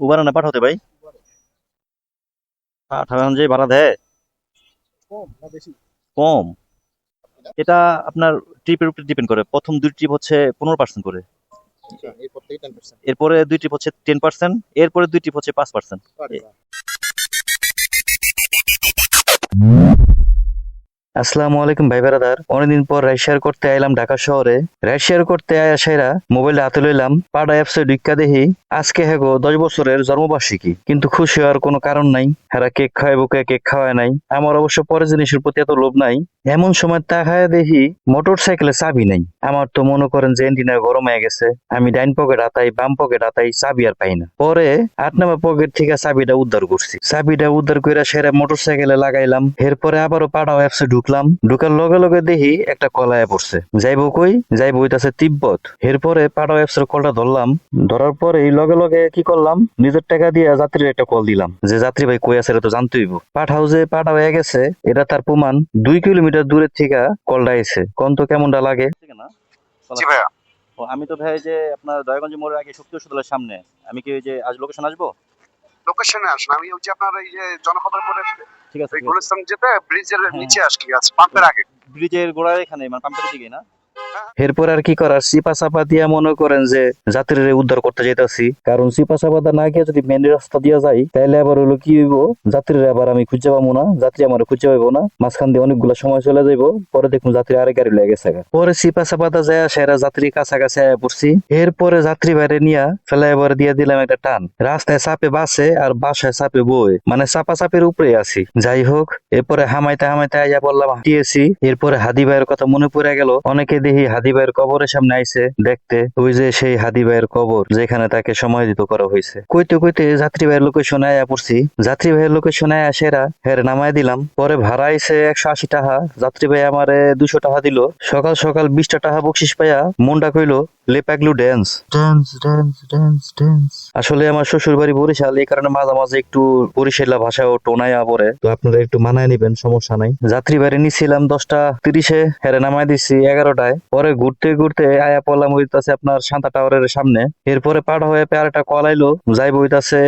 উবারে না পাঠাতে ভাই। পাঠাবেন যে ভাড়া দেয়। কম এটা আপনার ট্রিপের উপর ডিপেন্ড করে। প্রথম দুই ট্রিপ হচ্ছে পনেরো পার্সেন্ট করে। আচ্ছা এরপরে দুই ট্রিপ হচ্ছে টেন পার্সেন্ট এরপরে দুই ট্রিপ হচ্ছে পাঁচ পার্সেন্ট আসসালামু আলাইকুম ভাই বেড়াদার অনেকদিন পর রাইড শেয়ার করতে আইলাম ঢাকা শহরে। রাইড শেয়ার করতে আয়া সেরা মোবাইল হাতে লইলাম, পাড়া অ্যাপসে ঢুকা দেখি, আজকে হেগো দশ বছরের জন্মবার্ষিকী। কিন্তু খুশি হওয়ার কোনো কারণ নাই। হেরা কেক খাওয়াই বুকে কেক খাওয়ায় নাই। আমার অবশ্য পরে জিনিসের প্রতি এত লোভ নাই। এমন সময় তাকায় দেখি মোটর সাইকেলে চাবি নাই। আমার তো মনে করেন যে এন্টিনা গরম হয়ে গেছে। আমি ডাইন পকেট হাতাই, বাম পকেট আতাই চাবি আর পাই না। পরে আট নম্বর পকেট থেকে চাবিটা উদ্ধার করছি। চাবিটা উদ্ধার করে সেরা মোটর সাইকেলে লাগাইলাম। এরপরে আবারও পাডা অ্যাপসে ঢুকলাম ঢুকার লগে লগে দেখি একটা কলায় পড়ছে। যাইবো কই? যাইবো হইতাছে তিব্বত। এরপরে পাড়াও অ্যাপস এর কলটা ধরলাম। ধরার পরে এই লগে লগে কি করলাম? নিজের টাকা দিয়ে যাত্রীর একটা কল দিলাম। যে যাত্রী ভাই কই আছে এটা তো জানতে হইব। পাঠাও যে পাঠা হয়ে গেছে এটা তার প্রমাণ। দুই কিলোমিটার দূরের থেকে কলটা এসে কোন তো কেমনটা লাগে? জি আমি তো ভাই যে আপনার দয়াগঞ্জ মোড়ের আগে শক্তি ওষুধের সামনে। আমি কি ওই যে আজ লোকেশন আসব? লোকেশনে আসেন। আমি হচ্ছে আপনার এই যে জনপদের পরে ঠিক আছে গুলিস্তান যেতে ব্রিজের নিচে আসকি আছে পাম্পের আগে। ব্রিজের গোড়ার এখানে মানে পাম্পের দিকে না? এরপর আর কি করার? সিপা চাপা দিয়া মনে করেন যে যাত্রীরা উদ্ধার করতে যাইতাছি। কারণ সিপা চাপা না গিয়ে যদি মেন রাস্তা দিয়া যাই তাহলে আবার হলো কি হইব? যাত্রীরা আবার আমি খুঁজে পাবো না। যাত্রী আমার খুঁজে পাবো না। মাঝখান দিয়ে অনেকগুলো সময় চলে যাইব। পরে দেখুন যাত্রী আরেক গাড়ি লেগে গেছে পরে সিপা চাপাতা যায় সেরা যাত্রী কাছাকাছি আয়া পড়ছি। এরপরে যাত্রী বাইরে নিয়া ফেলা এবার দিয়ে দিলাম একটা টান। রাস্তায় চাপে বাসে আর বাসায় চাপে বই মানে চাপা চাপের উপরে আছি। যাই হোক, এরপরে হামাইতে হামাইতে আইয়া বললাম হাঁটিয়েছি এরপরে হাদি ভাইয়ের কথা মনে পড়ে গেল। অনেকে দেখি হাদি ভাইয়ের কবরের সামনে আইছে দেখতে ওই যে সেই হাদি ভাইয়ের কবর যেখানে তাকে সময় সমাহিত করা হয়েছে কইতে কইতে যাত্রী ভাইয়ের লোকেশনে আয়া পড়ছি। যাত্রী ভাইয়ের লোকেশনে আয়া সেরা হের নামাই দিলাম। পরে ভাড়া আইছে একশো আশি টাকা। যাত্রী ভাই আমারে দুশো টাকা দিল। সকাল সকাল বিশটা টাকা বকশিস পাইয়া মনটা কইলো লেপাগলু dance dance dance dance dance আসলে আমার শ্বশুর বাড়ি বরিশাল এই কারণে মাঝে মাঝে একটু বরিশালা ভাষাও টোনায়া পড়ে। তো আপনারা একটু মানায় নিবেন সমস্যা নাই। যাত্রী বাড়ি নিছিলাম দশটা তিরিশে হেরে নামাই দিছি এগারোটায়। পরে ঘুরতে ঘুরতে আয়া পড়লাম হইতাছে আপনার শান্তা টাওয়ারের সামনে। এরপরে পার হয়ে পেয়ার একটা কল আইলো যাইব হইতাছে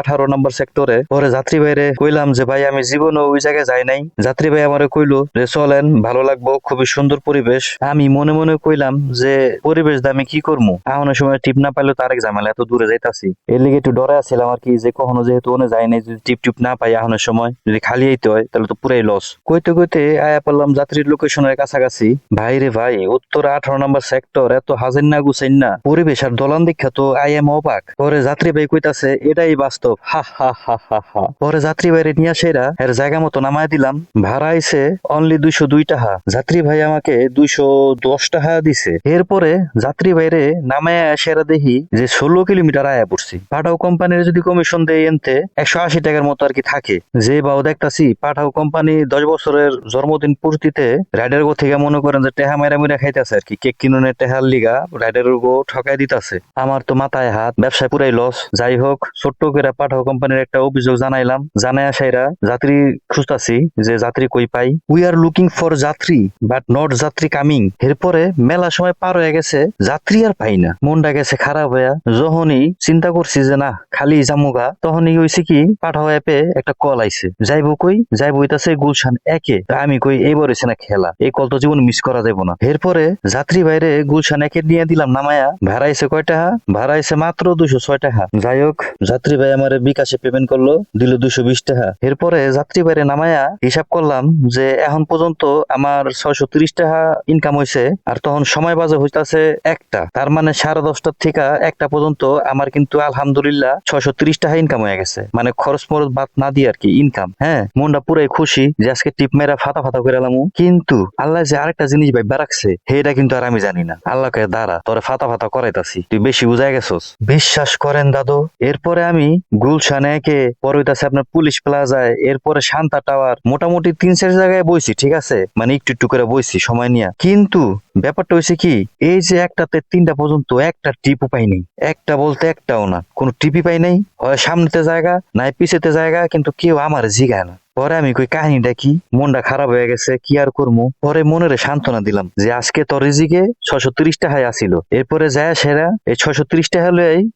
আঠারো নম্বর সেক্টরে। পরে যাত্রী বাইরে কইলাম যে, ভাই, আমি জীবনে ওই জায়গায় যাই নাই। যাত্রী ভাই আমারে কইলো যে, চলেন, ভালো লাগবো, খুবই সুন্দর পরিবেশ। আমি মনে মনে কইলাম যে, পরিবেশ দামে কি করব এমন সময় টিপ না পাইলে তো আরেক ঝামেলা, এত দূরে যাইতাছি। এর লিগে একটু ডরে আছিলাম আর কি, যে, কখনো যেহেতু ওনে যাই নাই, যদি টিপ টিপ না পাই এখনের সময়, যদি খালি আইতে হয়, তাহলে তো পুরাই লস কইতে কইতে আয়া পড়লাম যাত্রীর লোকেশনের কাছাকাছি। ভাই রে ভাই উত্তর আঠারো নম্বর সেক্টর এত হাজির না, গুছাইন না। পরিবেশ আর দলান দীক্ষা তো আই এম অবাক। পরে যাত্রী ভাই কইতাছে, এটাই বাস্তব। হা হা হা হা হা। পরে যাত্রী বাইরে নিয়ে সেরা, এর জায়গা মতো নামায় দিলাম। ভাড়া আইছে অনলি দুইশো দুই টাকা। যাত্রী ভাই আমাকে দুইশো দশ টাকা দিছে। এরপরে যাত্রী বাইরে নামায় সেরা দেখি যে ষোলো কিলোমিটার আয়া পড়ছি। পাঠাও কোম্পানির যদি কমিশন দেয় এনতে, একশো আশি টাকার মতো আর কি থাকে। যে বাও দেখতাছি, পাঠাও কোম্পানি দশ বছরের জন্মদিন পূর্তিতে, রাইডার গো থেকে মনে করেন যে টেহা মেরা খাইতেছে আর কি। কেক কিনুনের টেহার লিগা রাইডার গো ঠকাই দিতাছে। আমার তো মাথায় হাত, ব্যবসায় পুরাই লস যাই হোক, ছোট্ট করে পাঠাও কোম্পানির একটা অভিযোগ জানাইলাম। জানাই আসাইরা যাত্রী খুঁজতাছি যে যাত্রী কই পাই। উই আর লুকিং ফর যাত্রী বাট নট যাত্রী কামিং এরপরে মেলা সময় পার হয়ে গেছে, যাত্রী আর পাই না। মনটা গেছে খারাপ হইয়া, যখনই চিন্তা করছি যে না, খালি জামুগা তখনই হয়েছে কি, পাঠাও অ্যাপে একটা কল আইছে। যাইবো কই? যাইবো হইতাছে গুলশান একে। আমি কই এইবার হইছে না খেলা। এই কল তো জীবন মিস করা যাব না। এরপরে যাত্রী বাইরে গুলশান একে নিয়ে দিলাম নামায়া ভাড়া আইছে কয় টাকা? ভাড়া আইছে মাত্র দুশো ছয় টাকা। যাই হোক। যাত্রী ভাই আমার বিকাশে পেমেন্ট করল দিল দুশো বিশ টাকা। এরপরে যাত্রী বাইরে নামায়া হিসাব করলাম যে এখন পর্যন্ত আমার ছয়শো তিরিশ টাকা ইনকাম হয়েছে আর তখন সময় বাজে হইতাছে একটা। তার মানে সাড়ে দশটার থেকে একটা পর্যন্ত আমার কিন্তু আলহামদুলিল্লাহ ছয়শো তিরিশ টাকা ইনকাম হয়ে গেছে। মানে খরচ মরচ বাদ না দিয়ে আর কি ইনকাম হ্যাঁ মনটা পুরাই খুশি যে আজকে টিপ মেরা ফাতা ফাতা করে এলাম। কিন্তু আল্লাহ যে আরেকটা জিনিস ভাই রাখছে সেটা কিন্তু আর আমি জানি না। আল্লাহকে দাঁড়া, তোরে ফাতা ফাতা করাইতাছি। তুই বেশি বুঝাই গেছস। বিশ্বাস করেন দাদু, এরপরে আমি গুলশানে একে পরে হইতাছে আপনার পুলিশ প্লাজায়। এরপরে শান্তা টাওয়ার। মোটামুটি তিন চার জায়গায় বইছি, ঠিক আছে? মানে একটু একটু করে বইছি, সময় নিয়ে। কিন্তু ব্যাপারটা হয়েছে কি, এই যে একটাতে তিনটা পর্যন্ত একটা টিপও পাই নাই। একটা বলতে একটাও না। কোনো টিপি পাই নাই। হয় সামনেতে জায়গা, নাই পিছেতে জায়গা, কিন্তু কেউ আমার জিগায় না। পরে আমি কই কাহিনীটা কি মনটা খারাপ হয়ে গেছে, কি আর করব পরে মনের সান্ত্বনা দিলাম যে আজকে তোর রিজিকে ছশো তিরিশ টাকায় আসিল। এরপরে যায় সেরা, এই ছশো তিরিশ টাকা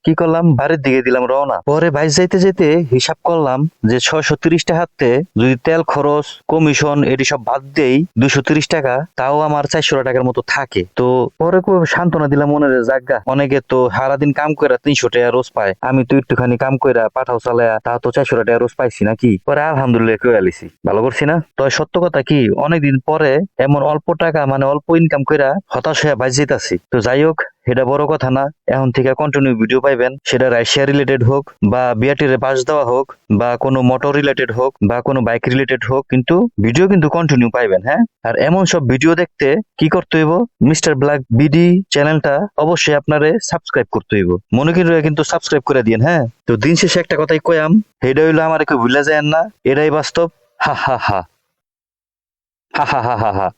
কি করলাম? বাড়ির দিকে দিলাম রওনা। পরে বাইশ যাইতে যেতে হিসাব করলাম যে ছশো তিরিশ টাকাতে যদি তেল খরচ কমিশন এটি সব বাদ দেই দুশো তিরিশ টাকা, তাও আমার চারশো টাকার মতো থাকে। তো পরে সান্ত্বনা দিলাম মনের জায়গা অনেকে তো সারাদিন কাম করে তিনশো টাকা রোজ পায়, আমি তো একটুখানি কাম কইরা পাঠাও চালায়া, তা তো চারশো টাকা রোজ পাইছি নাকি? পরে আলহামদুলিল্লাহ ভালো করছি না? তো সত্য কথা কি, অনেকদিন পরে এমন অল্প টাকা মানে অল্প ইনকাম কইরা হতাশ হয়ে বাজ আছি তো যাই হোক এটা বড় কথা না। এখন থেকে কন্টিনিউ ভিডিও পাইবেন। সেটা রাশিয়া রিলেটেড হোক বা বিআরটির বাস দেওয়া হোক বা কোনো মোটর রিলেটেড হোক বা কোনো বাইক রিলেটেড হোক, কিন্তু ভিডিও কিন্তু কন্টিনিউ পাইবেন হ্যাঁ? আর এমন সব ভিডিও দেখতে কি করতে হইব? মিস্টার ব্ল্যাক বিডি চ্যানেলটা অবশ্যই আপনারে সাবস্ক্রাইব করতে হইব। মনে করি কিন্তু সাবস্ক্রাইব করে দিন হ্যাঁ? তো দিন শেষে একটা কথাই কয়াম এটা হইল আমার কেউ ভুলে যায় না। এটাই বাস্তব। হা হা হা। হা হা হা হা হা।